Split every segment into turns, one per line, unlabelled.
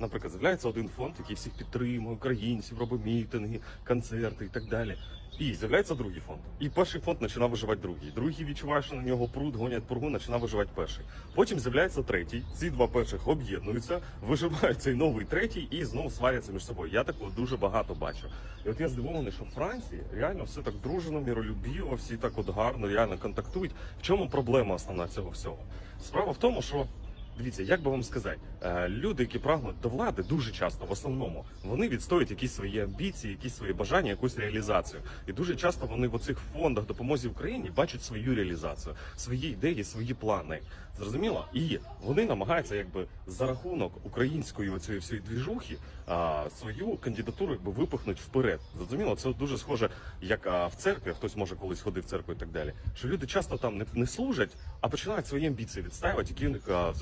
наприклад, з'являється один фонд, який всіх підтримує, українців, робить мітинги, концерти і так далі. І з'являється другий фонд. І перший фонд починає виживати другий. Другий відчуває, що на нього пруд, гонять пургу, починає виживати перший. Потім з'являється третій. Ці два перших об'єднуються, виживають цей новий третій і знову сваряться між собою. Я такого дуже багато бачу. І от я здивований, що в Франції реально все так дружно, миролюбіво, всі так от гарно, реально контактують. В чому проблема основна цього всього? Справа в тому, що Дивіться, як би вам сказати, е, люди, які прагнуть до влади, дуже часто в основному вони відстоюють якісь свої амбіції, якісь свої бажання, якусь реалізацію. І дуже часто вони в оцих фондах допомозі Україні бачать свою реалізацію, свої ідеї, свої плани. Зрозуміло? І вони намагаються, якби за рахунок української оцієї всієї двіжухи свою кандидатуру якби випихнуть вперед. Зрозуміло, це дуже схоже, як в церкві, хтось може колись ходив в церкву і так далі. Що люди часто там не, служать, а починають свої амбіції відстаювати, які у них а,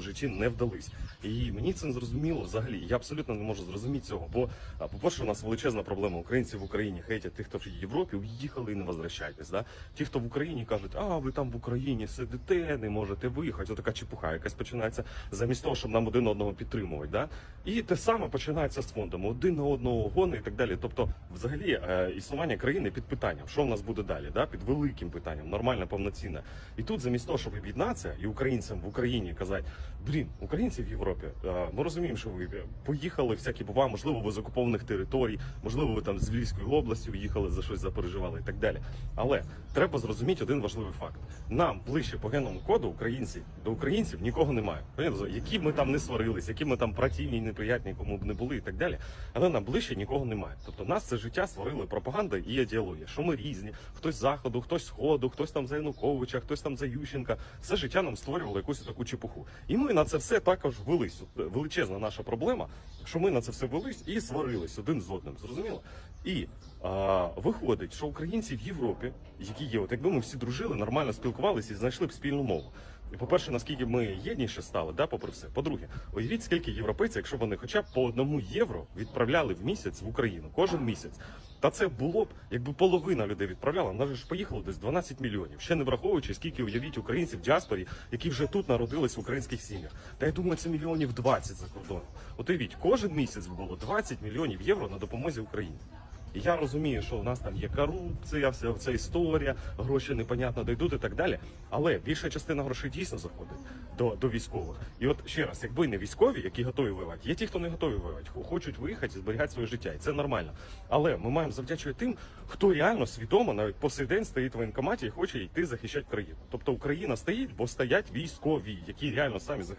житті не вдались. І мені це не зрозуміло взагалі. Я абсолютно не можу зрозуміти цього. Бо, по-перше, у нас величезна проблема. Українці в Україні хейтять тих, хто в Європі уїхали і не возвращайтесь. Да? Ті, хто в Україні кажуть, а ви там в Україні сидите, не можете виїхати. Отака чепуха, якась починається замість того, щоб нам один одного підтримувати. Да? І те саме починається з фондом. Один на одного гони і так далі. Тобто, взагалі, е, існування країни під питанням, що в нас буде далі, да? під великим питанням, нормальне, повноцінне. І тут, замість того, щоб об'єднатися і українцям в Україні казати, блін, українці в Європі, е, ми розуміємо, що ви поїхали, всякі бува, можливо, ви з окупованих територій, можливо, ви там з Львівської області уїхали за щось запереживали і так далі. Але треба зрозуміти один важливий факт: нам ближче по генному коду українці до українців нікого немає. Понятно? Які ми там не сварились, які ми там противні, неприятні, кому б не були і так далі. Але нам ближче нікого немає. Тобто нас це життя створили пропаганда і ідеологія, що ми різні, хтось з заходу, хтось з сходу, хтось там за Януковича, хтось там за Ющенка. Все життя нам створювало якусь таку чепуху. І ми на це все також велись. Величезна наша проблема, що ми на це все велись і сварились один з одним. Зрозуміло? І а, виходить, що українці в Європі, які є, от якби ми всі дружили, нормально спілкувалися і знайшли б спільну мову. По-перше, наскільки ми єдніше стали, да, попри все. По-друге, уявіть, скільки європейців, якщо вони хоча б по одному євро відправляли в місяць в Україну, кожен місяць. Та це було б, якби половина людей відправляла, нас ж поїхало десь 12 мільйонів. Ще не враховуючи, скільки уявіть українців в діаспорі, які вже тут народились в українських сім'ях. Та я думаю, це мільйонів 20 за кордоном. От уявіть, кожен місяць було 20 мільйонів євро на допомозі Україні. Я розумію, що у нас там є корупція, вся ця історія, гроші непонятно дійдуть і так далі. Але більша частина грошей дійсно заходить до, до військових. І от ще раз, якби не військові, які готові воювати, є ті, хто не готові воювати, хочуть виїхати і зберігати своє життя, і це нормально. Але ми маємо завдячувати тим, хто реально свідомо навіть по сей день стоїть в воєнкоматі і хоче йти захищати країну. Тобто Україна стоїть, бо стоять військові, які реально самі захотіли.